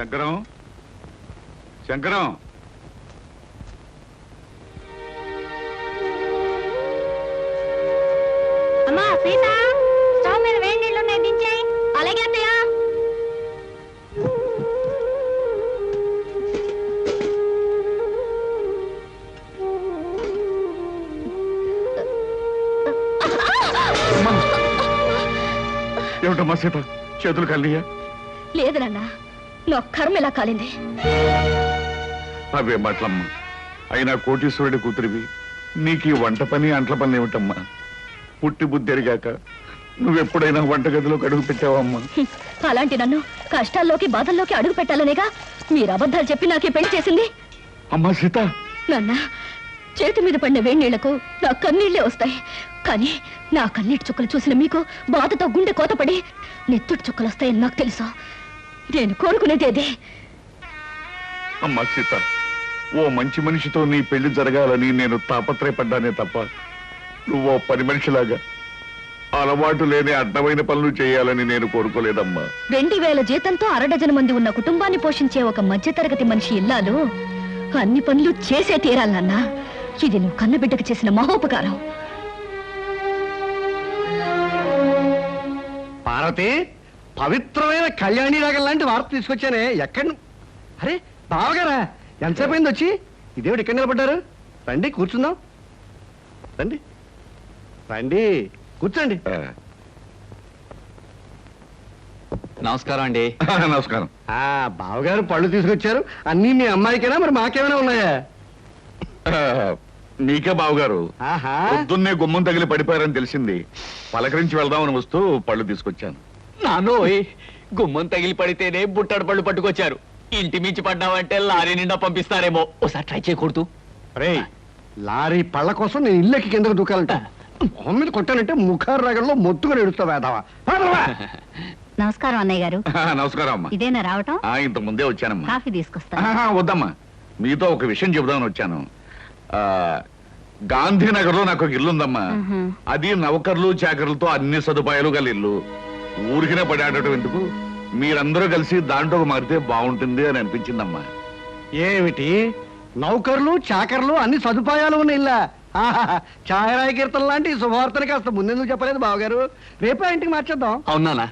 శంకరం? శంకరం? అమ్మా సీత స్టవ్ మీద వేడి నీళ్ళు ఉన్నాయి దించేయి. అలాగే అత్తయ్య! ఏమిటమ్మా సీత? చేతులు కలియా లేదు నాన్న. నా కర్మ ఇలా కాలింది? అవే మాటలమ్మా అయినా కోటీశ్వరుడి కూతురివి. నీకు ఈ వంట పని అంట్ల పని ఏమిటమ్మా? పుట్టి బుద్ధి ఎరిగాక నువ్వెప్పుడైనా వంటగదిలోకి అడుగు పెట్టావమ్మా. అలాంటి నన్ను కష్టాల్లోకి బాధల్లోకి అడుగు పెట్టాలనేగా మీరు అబద్ధాలు చెప్పి నాకే పెళ్ళి చేసింది? అమ్మా సీత! నాన్న చేతి మీద పడిన వేడి నీళ్ళకు నా కన్నీళ్ళే వస్తాయి. కానీ నా కన్నీటి చుక్కలు చూసిన మీకు బాధతో గుండె కోతపడి నెత్తుటి చుక్కలు వస్తాయని నాకు తెలుసు. నేను కోరుకునేది అదే. అమ్మా సీత ఓ మంచి మనిషితో నీ పెళ్ళి జరగాలని నేను తాపత్రయపడ్డానే తప్ప నువ్వు పని మనిషిలాగా అలవాటు లేని అడ్డమైన పనులు చేయాలని నేను కోరుకోలేదమ్మా. రెండు వేల జీతంతో అరడజన మంది ఉన్న కుటుంబాన్ని పోషించే ఒక మధ్యతరగతి మనిషి ఇల్లాలు అన్ని పనులు చేసే తీరాలన్నా ఇది నువ్వు కన్నబిడ్డకు చేసిన మహోపకారం. పార్వతి పవిత్రమైన కళ్యాణి రాగం లాంటి వార్త తీసుకొచ్చానే. ఎక్కడ అరే బావగారా ఎంతసేపు అయింది వచ్చి? ఇదేమిటి ఇక్కడ నిలబడ్డారు? రండి కూర్చుందాం. రండి. రండి కూర్చోండి. నమస్కారం అండి. నమస్కారం. ఆ బావగారు పళ్ళు తీసుకొచ్చారు. అన్నీ మీ అమ్మాయికేనా? మరి మాకేమైనా ఉన్నాయా? మీకే బావగారు. ఆహా. పొద్దున్నే గుమ్మం తగిలి పడిపోయారని తెలిసింది. పలకరించి వెళ్దామని వస్తూ పళ్ళు తీసుకొచ్చాను. నానోయ్ గుమ్మం తగిలి పడితేనే బుట్టడు పళ్ళు పట్టుకొచ్చారు. ఇంటి మించి పడ్డావంటే లారీ నిండా పంపిస్తారేమో. ఒకసారి ట్రై చేయకూడదు రే లారీ పళ్ళ కోసం నేను ఇల్లెక్కి కిందకు దూకాలంట మొహం మీద కొట్టానంటే ముఖారు రాగంలో మొత్తుగా ఎడుస్తా వేదావా నమస్కారం అన్నయ్య గారు. నమస్కారం అమ్మా. ఇదేనా రావటం? ఆ, ఇంత ముందే వచ్చానమ్మా. కాఫీ వద్దమ్మా. మీతో ఒక విషయం చెబుదామని వచ్చాను. ఆ గాంధీనగర్లో నాకు ఒక ఇల్లు ఉందమ్మా మ్హూ. అది నౌకర్లు చాకర్లతో అన్ని సదుపాయాలు గల ఇల్లు. ఊరికినే పడాడటం ఎందుకు? మీరందరూ కలిసి దాంట్లో మారితే బాగుంటుంది అని అనిపించిందమ్మా. ఏమిటి? నౌకర్లు చాకర్లు అన్ని సదుపాయాలు ఉన్న ఇల్లా ఛాయరాయ కీర్తన లాంటి శుభవార్తని కాస్త ముందెందుకు చెప్పలేదు బావగారు? రేపే ఆ ఇంటికి మార్చేద్దాం. అవునా.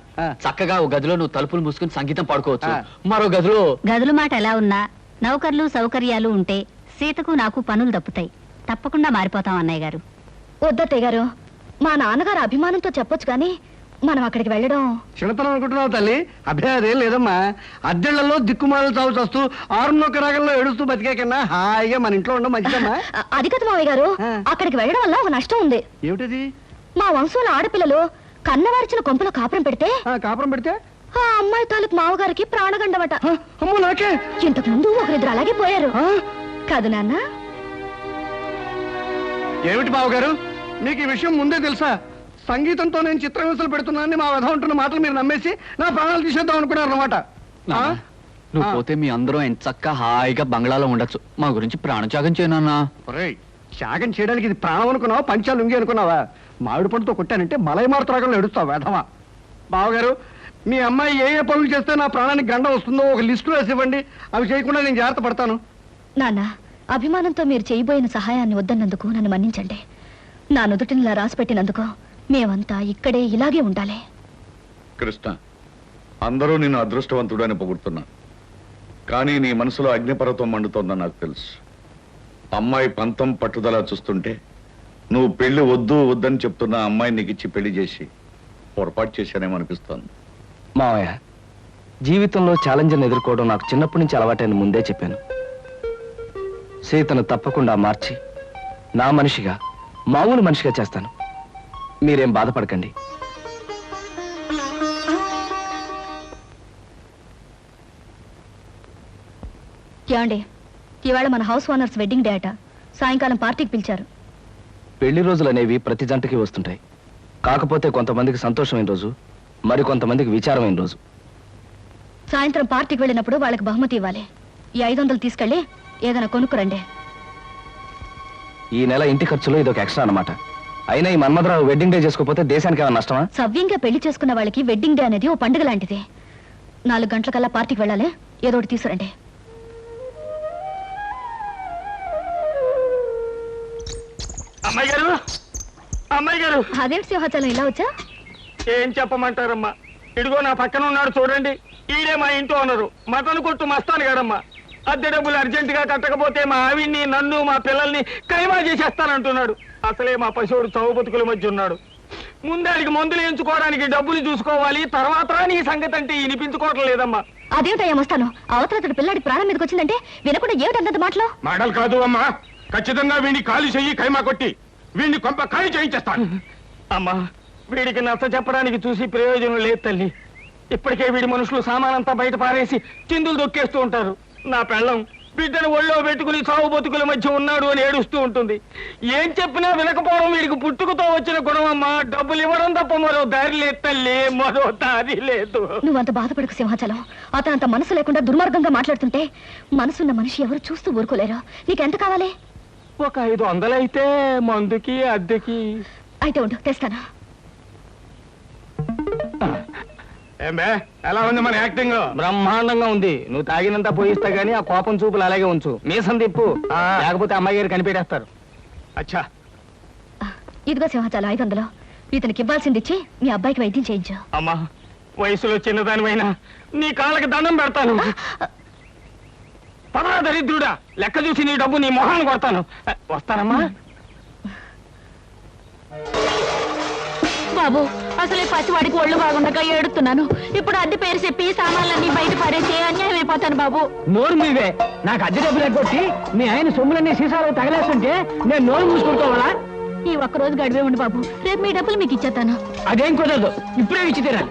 చక్కగా ఓ గదిలో నువ్వు తలుపులు మూసుకుని సంగీతం పాడుకోవచ్చు. మరో గదిలో గదుల మాట ఎలా ఉన్నా నౌకర్లు సౌకర్యాలు ఉంటే సీతకు నాకు పనులు దప్పుతాయి. తప్పకుండా మారిపోతాం అన్నయ్య గారు. వద్దత్తయ్య గారు మా నాన్నగారు అభిమానంతో చెప్పొచ్చు కానీ మనం అక్కడికి వెళ్ళడం. చిన్నతనం అనుకుంటున్నావు తల్లి? అభ్యా అదేం లేదమ్మా. అద్దెళ్ళలో దిక్కుమాలు చావు చస్తూ ఆరున్నొక్క రాగంలో ఏడుస్తూ బతికే కన్నా హాయిగా మన ఇంట్లో ఉండడం మంచిదమ్మా. అది కదా మావయ్య గారు. ఆ. అక్కడికి వెళ్ళడం వల్ల ఒక నష్టం ఉంది. ఏమిటది? మా వంశంలో ఆడపిల్లలు కన్నవారిచిన కొంపలో కాపురం పెడితే? ఆ, కాపురం పెడితే? ఆ అమ్మాయి తాలూకు మావగారికి ప్రాణగండమట ఆ, అమ్మో నాకే! ఇంతకు ముందు ఒకరిద్దరు అలాగే పోయారు. ఆ? కాదు నాన్న. ఏమిటి బావగారు మీకు ఈ విషయం ముందే తెలుసా? సంగీతంతో నేను చిత్రహింసలు పెడుతున్నానని మా వధ ఉంటున్న మాటలు మీరు నమ్మేసి నా ప్రాణాలు తీసేద్దాం అనుకున్నారు అనమాట నాన్న, నువ్వు ఆ. పోతే మీ అందరూ ఎంత చక్క హాయిగా బంగ్లాలో ఉండొచ్చు. మా గురించి ప్రాణత్యాగం చేయనన్నా త్యాగం చేయడానికి ఇది ప్రాణం అనుకున్నావా? పంచాలు ఉంగి అనుకున్నావా? మామిడి పండుతో కొట్టానంటే మలై మారుతరాగంలో ఎడుస్తావు వేధవా? బావగారు మీ అమ్మాయి ఏ ఏ పనులు చేస్తే నా ప్రాణానికి గండ వస్తుందో ఒక లిస్టు వేసి ఇవ్వండి. అవి చేయకుండా నేను జాగ్రత్త పడతాను. నాన్న అభిమానంతో మీరు చేయబోయిన సహాయాన్ని వద్దన్నందుకు నన్ను మన్నించండి. నా నుదుటినిలా రాసిపెట్టినందుకు మేమంతా ఇక్కడే ఇలాగే ఉండాలి. కృష్ణ అందరూ నిన్ను అదృష్టవంతుడు అని పొగుడుతున్నా. కానీ నీ మనసులో అగ్నిపర్వతం మండుతోందని నాకు తెలుసు. అమ్మాయి పంతం పట్టుదల చూస్తుంటే నువ్వు పెళ్ళి వద్దు వద్దని చెప్తున్న అమ్మాయి నీకు ఇచ్చి పెళ్ళి చేసి పొరపాటు చేశానేమో అనిపిస్తోంది. మావయ్య జీవితంలో ఛాలెంజ్ని ఎదుర్కోవడం నాకు చిన్నప్పటి నుంచి అలవాటైన ముందే చెప్పాను. సీతను తప్పకుండా మార్చి నా మనిషిగా మామూలు మనిషిగా చేస్తాను. మీరేం బాధపడకండి. ఏమండి? ఇవాళ మన హౌస్ ఓనర్స్ వెడ్డింగ్ డే అట. సాయంకాలం పార్టీకి పిలిచారు. పెళ్ళి రోజులు అనేవి ప్రతి జంటకి వస్తుంటాయి. కాకపోతే కొంతమందికి సంతోషమైన రోజు మరి కొంతమందికి విచారమైన రోజు. సాయంత్రం పార్టీకి వెళ్ళినప్పుడు వాళ్ళకి బహుమతి ఇవ్వాలి. ఈ ఐదు వందలు తీసుకెళ్ళి ఏదైనా కొనుక్కురండి. ఈ నెల ఇంటి ఖర్చులో ఇదొక ఎక్స్ట్రా అన్నమాట. అయినా ఈ మన్మధరావు వెడ్డింగ్ డే చేసుకోకపోతే దేశానికి ఏమైనా నష్టమా? సవ్యంగా పెళ్ళి చేసుకున్న వాళ్ళకి వెడ్డింగ్ డే అనేది ఓ పండుగ లాంటిది. నాలుగు గంటలకల్లా పార్టీకి వెళ్ళాలి. ఏదో ఒకటి తీసుకురండి. అమ్మాయి గారు? అమ్మాయి గారు? సింహాచలం ఇలా వచ్చా? ఏం చెప్పమంటారమ్మా? ఇదిగో నా పక్కన ఉన్నాడు చూడండి. ఈడే మా ఇంట్లో ఉన్నారు మటన్ కొట్టు మస్తాను గారమ్మా అద్దె డబ్బులు అర్జెంట్గా కట్టకపోతే మా ఆవిడ్ని నన్ను మా పిల్లల్ని కైమా చేసేస్తానంటున్నాడు. అసలే మా పశువుడు చౌ బతుకుల మధ్య ఉన్నాడు. ముందాడికి మందులు ఎంచుకోవడానికి డబ్బులు చూసుకోవాలి తర్వాత నీ సంగతి అంటే వినిపించుకోవటం లేదమ్మా. అదేమిటయ్యా వస్తాను అవతల అతడు పిల్లాడి ప్రాణం మీదకి వచ్చిందంటే వినకుండా ఏమిటంత మాటలు? మాటలు కాదు అమ్మా. ఖచ్చితంగా వీడిని ఖాళీ చెయ్యి ఖైమా కొట్టి వీడిని కొంప ఖాళీ చేయించేస్తాను. అమ్మా వీడికి నచ్చ చెప్పడానికి చూసి ప్రయోజనం లేదు తల్లి. ఇప్పటికే వీడి మనుషులు సామానంతా బయట పారేసి చిందులు దొక్కేస్తూ ఉంటారు. నా పెళ్ళం. బిడ్డను ఒళ్ళో పెట్టుకుని సాగు బతుకుల మధ్య ఉన్నాడు అని ఏడుస్తూ ఉంటుంది. ఏం చెప్పినా వినకపోవడం వీడికి పుట్టుకతో వచ్చిన గుణం అమ్మా. డబ్బులు ఇవ్వడం తప్ప మరో దారి లేదు తల్లి మరో దారి లేదు. నువ్వంత బాధపడకు సింహాచలం. అతను అంత మనసు లేకుండా దుర్మార్గంగా మాట్లాడుతుంటే మనసున్న మనిషి ఎవరు చూస్తూ ఊరుకోలేరు. నీకెంత కావాలి? ఒక ఐదు వందలైతే మందుకి అద్దెకి. అయితే ఉండు తెస్తాను. ఏమే ఎలా ఉంది మన యాక్టింగ్? బ్రహ్మాండంగా ఉంది. నువ్వు తాగినంత పోయిస్తా గానీ ఆ కోపం చూపులు అలాగే ఉంచు. మీసం తిప్పు. లేకపోతే అమ్మాయి గారు కనిపెట్టేస్తారు. అచ్చా. ఇదిగో సింహాచలం ఐదు వందలు ఇతనికి ఇవ్వాల్సింది ఇచ్చి మీ అబ్బాయికి వైద్యం చేయించు. అమ్మా వయసులో చిన్నదానివైనా నీ కాళ్ళకి దండం పెడతాను. పదరా దరిద్రుడా లెక్క చూసి నీ డబ్బు నీ మొహాన్ని కొడతాను. వస్తానమ్మా. బాబు అసలు పసివాడికి ఒళ్ళు బాగుండగా ఏడుతున్నాను ఇప్పుడు అద్దె పేరు చెప్పి సామాన్లన్నీ బయట పడేసి అన్యాయం అయిపోతాను బాబు. నోరు మీవే. నాకు అద్దె డబ్బులు ఎగ్గొట్టి మీ ఆయన సొమ్ములన్నీ సీసాలు తగలేస్తుంటే నేను నోరు మూసుకుంటావాలా ఈ ఒక్క రోజు గడివే ఉండు బాబు. రేపు మీ డబ్బులు మీకు ఇచ్చేస్తాను. అదేం కుదరదు. ఇప్పుడే ఇచ్చి తీరాలి.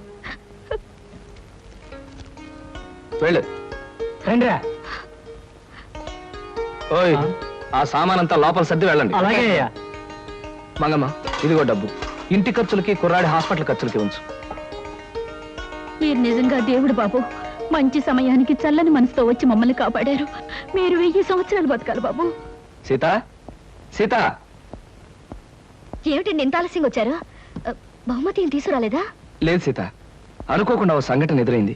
వెళ్ళు. రండిరా ఓయ్ ఆ సామానంతా లోపల సర్ది వెళ్ళండి. అలాగే అయ్యా. మంగమ్మ ఇదిగో డబ్బు. ఇంటి ఖర్చులకి కుర్రాడి హాస్పిటల్ ఖర్చులకి ఉంచు. మీరు నిజంగా దేవుడు బాబు మంచి సమయానికి చల్లని మనసుతో వచ్చి మమ్మల్ని కాపాడారు. మీరు వెయ్యి సంవత్సరాలు బతకాలి బాబు. సీత సీత. ఏమిటండి ఇంత ఆలస్యంగా వచ్చారు? బహుమతి ఏం తీసుకురాలేదా? లేదు సీత అనుకోకుండా ఓ సంఘటన ఎదురైంది.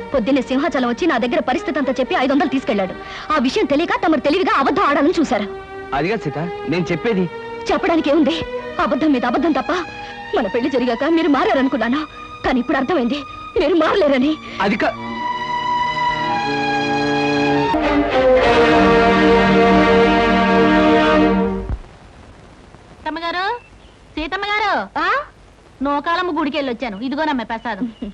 పొద్దున్నే సింహాచలం వచ్చి నా దగ్గర పరిస్థితి అంతా చెప్పి ఐదు వందలు తీసుకెళ్ళాడు ఆ విషయం తెలియక తమరు తెలివిగా అబద్ధం ఆడాలని చూశారు. అదిగా సీత నేను చెప్పేది? చెప్పడానికి ఏముంది? అబద్ధం మీద అబద్ధం తప్ప మన పెళ్ళి జరిగాక మీరు మారారనుకున్నాను. కానీ ఇప్పుడు అర్థమైంది మీరు మారలేరని. అది కా సీతమ్మగారు. సీతమ్మగారు నోకాలమ్మ గుడికి వెళ్ళొచ్చాను ఇదిగోనమ్మ ప్రసాదం.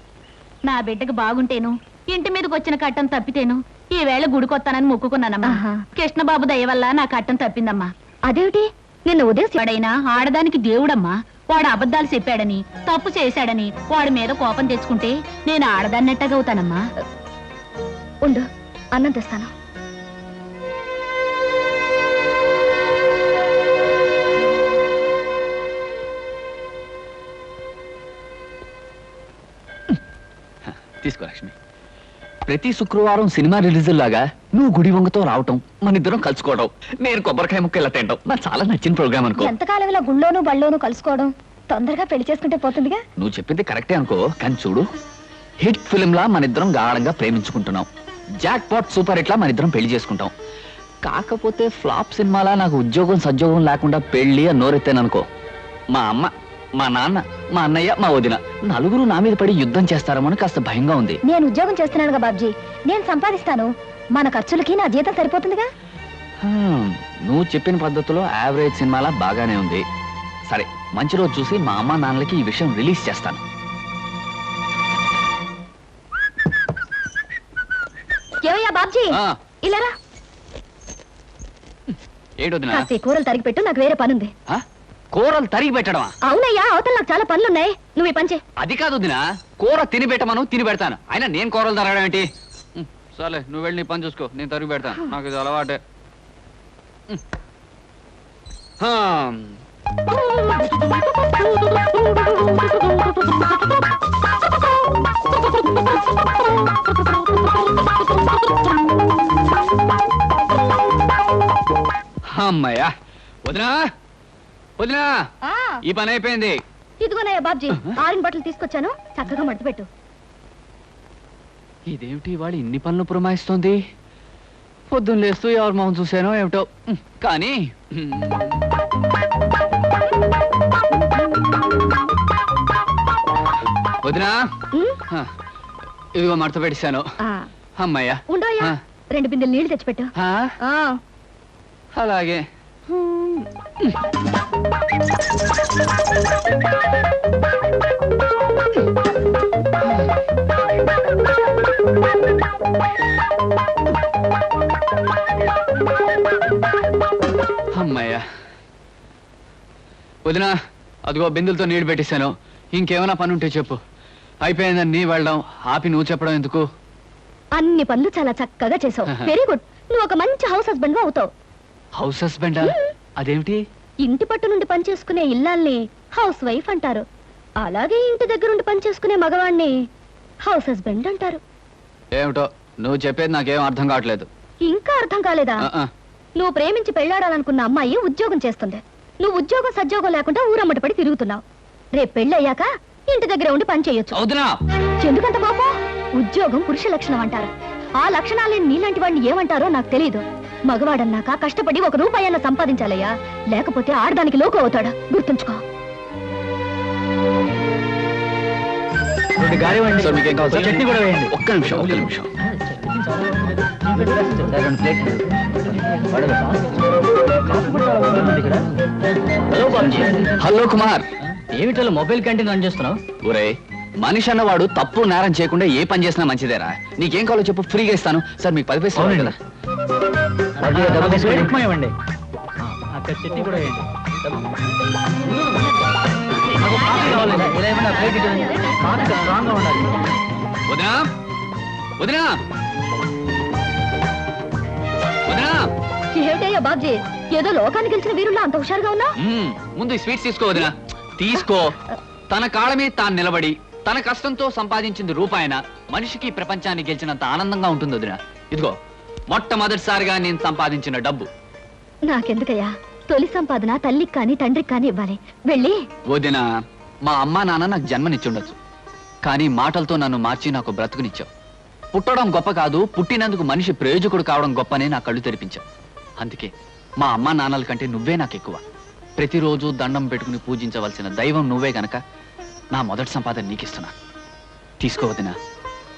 నా బిడ్డకు బాగుంటేను ఇంటి మీదకి వచ్చిన కట్టం తప్పితేను ఈ వేళ గుడికొత్తానని మొక్కుకున్నానమ్మా. కృష్ణబాబు దయ వల్ల నా కట్టం తప్పిందమ్మా. అదేమిటి? నిన్న ఉదయం వాడైనా ఆడదానికి దేవుడమ్మా. వాడు అబద్ధాలు చెప్పాడని తప్పు చేశాడని వాడి మీద కోపం తెచ్చుకుంటే నేను ఆడదాన్నెట్టగవుతానమ్మా ఉండు అన్నం తెస్తాను. తీసుకో లక్ష్మి. ప్రతి శుక్రవారం సినిమా రిలీజ్ లాగా నువ్వు గుడి వంగతో రావటం మన ఇద్దరం కలుసుకోవడం నేను కొబ్బరికాయ ముక్క ఇలా తింటాం నాకు చాలా నచ్చిన ప్రోగ్రామ్ అనుకో. ఎంతకాలం ఇలా గుళ్ళోను బళ్ళోను కలుసుకోవడం? తొందరగా పెళ్ళి చేసుకుంటే పోతుందిగా? నువ్వు చెప్పింది కరెక్టే అనుకో కానీ చూడు. హిట్ ఫిలిం లా మన ఇద్దరం గాఢంగా ప్రేమించుకుంటున్నాం. జాక్ పాట్ సూపర్ హిట్ లా మన ఇద్దరం పెళ్ళి చేసుకుంటాం. కాకపోతే ఫ్లాప్ సినిమాలా నాకు ఉద్యోగం సద్యోగం లేకుండా పెళ్ళి అని నోరెత్తాననుకో మా అమ్మ మా నాన్న మా అన్నయ్య మా వదిన నలుగురు నా మీద పడి యుద్ధం చేస్తారేమో అని కాస్త భయంగా ఉంది. నేను ఉద్యోగం చేస్తున్నానుగా బాబ్జీ. నేను సంపాదిస్తాను. మన ఖర్చులకి నా జీతం సరిపోతుందిగా? హ్మ్, నువ్వు చెప్పిన పద్ధతిలో యావరేజ్ సినిమాలా బాగానే ఉంది. సరే మంచి రోజు చూసి మా అమ్మ నాన్నలకి ఈ విషయం రిలీజ్ చేస్తాను. ఏమయ్యా బాబ్జీ? ఆ, ఇలారా ఏంటొదినా కాస్త ఈ కూరలు తరిగి పెట్టు నాకు వేరే పనుంది. ఆ? కూరలు తరిగి పెట్టడమా? అవునయ్యా అవతల నాకు చాలా పనులున్నాయి. నువ్వు ఈ పని చేయి. అది కాదు వదినా కూర తిని పెట్టమను తిని పెడతాను. అయినా నేను కూరలు తరగడం ఏంటి? ఉమ్, సర్లే నువ్వు వెళ్ళి నీ పని చూసుకో. నేను తరిగి పెడతాను. నాకు ఇది అలవాటే. ఉమ్. హా. అమ్మయ్యా వదినా వదినా! ఆ, ఈ పని అయిపోయింది. ఇదిగోనయ్యా బాబ్జీ ఆరిన బట్టలు తీసుకొచ్చాను. చక్కగా మడత పెట్టు ఇదేమిటి ఇవాళ ఇన్ని పనులు పురమాయిస్తోంది? పొద్దున్న లేస్తూ ఎవరి మొహం చూశానో ఏమిటో. ఉమ్, కానీ ఉమ్, వదినా! ఉమ్, హ, ఇదిగో మడత పెట్టేశాను. ఆ, అమ్మయ్యా. ఉండోయ్యా ఆ. రెండు బిందెలు నీళ్ళు తెచ్చిపెట్టు. హా, ఆ, అలాగే. అమ్మయ్యా. వదినా అదిగో బిందులతో నీళ్ళు పెట్టేశాను. ఇంకేమైనా పని ఉంటే చెప్పు. అయిపోయిందని నీ వెళ్ళడం? ఆపి నువ్వు చెప్పడం ఎందుకు? అన్ని పనులు చాలా చక్కగా చేసావు. వెరీ గుడ్ నువ్వు ఒక మంచి హౌస్ హస్బెండ్ అవుతావు. హౌస్ హస్బెండా? అదేమిటి? ఇంటి పట్టు నుండి పని చేసుకునే ఇల్లాల్ని హౌస్ వైఫ్ అంటారు. అలాగే ఇంటి దగ్గర ఉండి పని చేసుకునే మగవాణ్ణి హౌస్ హస్బెండ్ అంటారు. ఏమిటో? నువ్వు చెప్పేది నాకేం అర్థం కావట్లేదు. ఇంకా అర్థం కాలేదా? ఆ, ఆ. నువ్వు ప్రేమించి పెళ్ళాడాలనుకున్న అమ్మాయి ఉద్యోగం చేస్తుంది. నువ్వు ఉద్యోగం సద్యోగం లేకుండా ఊరమ్మటి పడి తిరుగుతున్నావు. రేపు పెళ్ళయ్యాక ఇంటి దగ్గర ఉండి పని చేయొచ్చు. వదినా! ఎందుకంత కోపం? ఉద్యోగం పురుష లక్షణం అంటారు. ఆ లక్షణాలేని నీలాంటి వాడిని ఏమంటారో నాకు తెలియదు మగవాడన్నాక కష్టపడి ఒక రూపాయన్న సంపాదించాలయ్యా. లేకపోతే ఆడదానికి లోకు అవుతాడు? గుర్తుంచుకో. సార్ మీకేం కావాలి? సార్ చట్నీ కూడా వేయండి. ఒక్క నిమిషం ఒక్క నిమిషం. హలో కుమార్. ఏమిటో మొబైల్ క్యాంటీన్ రన్ చేస్తున్నావు? ఒరే మనిషి అన్నవాడు తప్పు నేరం చేయకుండా ఏ పని చేసినా మంచిదేరా. నీకేం కావాలో చెప్పు ఫ్రీగా ఇస్తాను. సార్ మీకు పది పైసలు కదా ఇవ్వండి అక్కడ చట్నీ కూడా వేయండి. వదినా వదినా వదినా ఏమిటయ్యా బాబ్జీ? ఏదో లోకానికి గెలిచిన వీరుల్లా అంత హుషారుగా ఉన్నా. ముందు ఈ స్వీట్స్ తీసుకో వదినా. తీసుకో. తన కాళ్ళ మీద తాను నిలబడి తన కష్టంతో సంపాదించింది రూపాయన మనిషికి ప్రపంచాన్ని గెలిచినంత ఆనందంగా ఉంటుంది వదినా. ఇదిగో. మొట్టమొదటిసారిగా నేను సంపాదించిన డబ్బు. నాకెందుకయ్యా? తొలి సంపాదన తల్లికి కానీ తండ్రికి కానీ ఇవ్వాలి. వెళ్ళి. వదిన మా అమ్మా నాన్న నాకు జన్మనిచ్చుండొచ్చు. కానీ మాటలతో నన్ను మార్చి నాకు బ్రతుకునిచ్చావు. పుట్టడం గొప్ప కాదు పుట్టినందుకు మనిషి ప్రయోజకుడు కావడం గొప్పనే నా కళ్ళు తెరిపించావు. అందుకే మా అమ్మా నాన్నల కంటే నువ్వే నాకు ఎక్కువ. ప్రతిరోజు దండం పెట్టుకుని పూజించవలసిన దైవం నువ్వే గనక నా మొదటి సంపాదన నీకిస్తున్నా. తీసుకోవదినా